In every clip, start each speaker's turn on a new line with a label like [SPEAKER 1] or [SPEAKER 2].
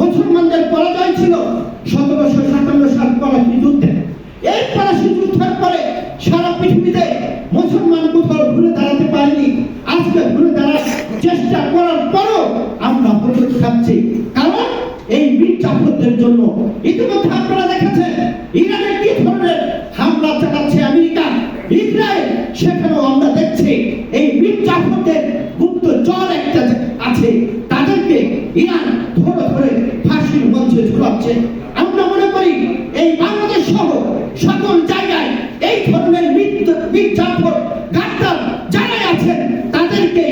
[SPEAKER 1] মুসলমানদের পরাজয় ছিল সতেরোশো সাতান্ন সাল পলাশী যুদ্ধে। এই পলাশী যুদ্ধের পরে সারা পৃথিবীতে মুসলমান কোথাও ঘুরে দাঁড়াতে পারেনি। আজকে ঘুরে দাঁড়ার চেষ্টা করার পরও আমরা হোঁচট খাচ্ছি কারণ এই মির্জাফরদের জন্য ইতিমধ্যে আপনারা দেখেছেন, ইরানে কি ধরনের হামলা চালাচ্ছে আমেরিকা, ইসরায়েল, সেখানেও আমরা দেখছি এই মির্জাফরদের গুপ্ত জল একটা আছে। তাদেরকে ইরান মঞ্চে আমরা মনে করি এই বাংলাদেশ সহ সকল জায়গায় এই ধরনের মির্জাফর গাদ্দার যারাই আছেন, তাদেরকে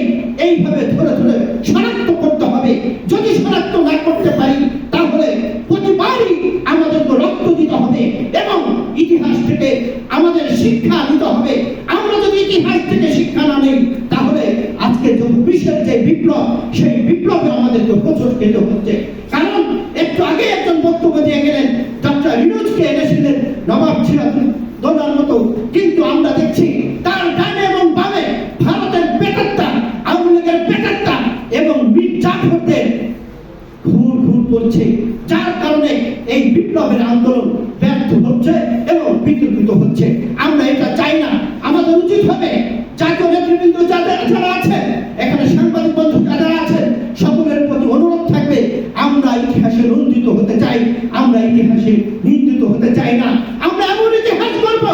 [SPEAKER 1] এইভাবে ধরে ধরে শনাক্ত করতে হবে। যদি শনাক্ত না করতে পারি, তাহলে প্রতিবারই আমাদেরকে রক্ত দিতে হবে এবং ইতিহাস থেকে আমাদের শিক্ষা দিতে হবে। আমরা যদি ইতিহাস থেকে শিক্ষা না নেই, তাহলে আজকে চব্বিশের যে বিপ্লব, সেই বিপ্লবে আমাদেরকে প্রচুর খেতে হচ্ছে। কারণ দিয়ে গেলেন ডক্টর রিনুজকে এনেছিলেন, নবাব সিরাজুল দৌলার মতো। কিন্তু আমরা দেখছি তার ডানে এবং বামে ভারতের পেটাত্তা আওয়ামী লীগের পেটাত্তা এবং মির্জাফরদের ঘুর ঘুর করছে। যার কারণে এই বিপ্লবের আন্দোলন ব্যর্থ হচ্ছে এবং বিতর্কিত হচ্ছে। আমরা এটা চাই না। আমাদের উচিত হবে জাতীয় নেতৃবৃন্দ যাদের যারা আছেন এখানে সাংবাদিক বন্ধু যারা আছেন সকলের প্রতি অনুরোধ থাকবে আমরা ইতিহাসে রঞ্জিত হতে চাই আমরা ইতিহাসে নিন্দিত হতে চাই না। আমরা এমন ইতিহাস করব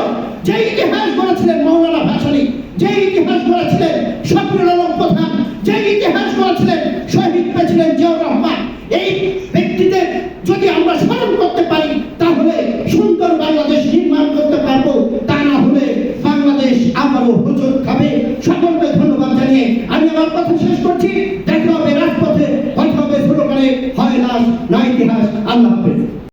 [SPEAKER 1] যে ইতিহাস করেছিলেন মৌলানা ভাসানী যে ইতিহাস করেছিলেন শফিউল আলম প্রধান যে ইতিহাস করেছিলেন শহীদ পেয়েছিলেন জিয়াউর রহমান। এই ব্যক্তিদের যদি আমরা স্মরণ করতে পারি, তাহলে সুন্দর বাংলাদেশ নির্মাণ করতে পারব। তা না হলে বাংলাদেশ আবারও হুজুর খাবে। সকলকে ধন্যবাদ জানিয়ে আমি আমার কথা শেষ করছি। লাশ না ইতিহাস আল্লাহ হাফেজ।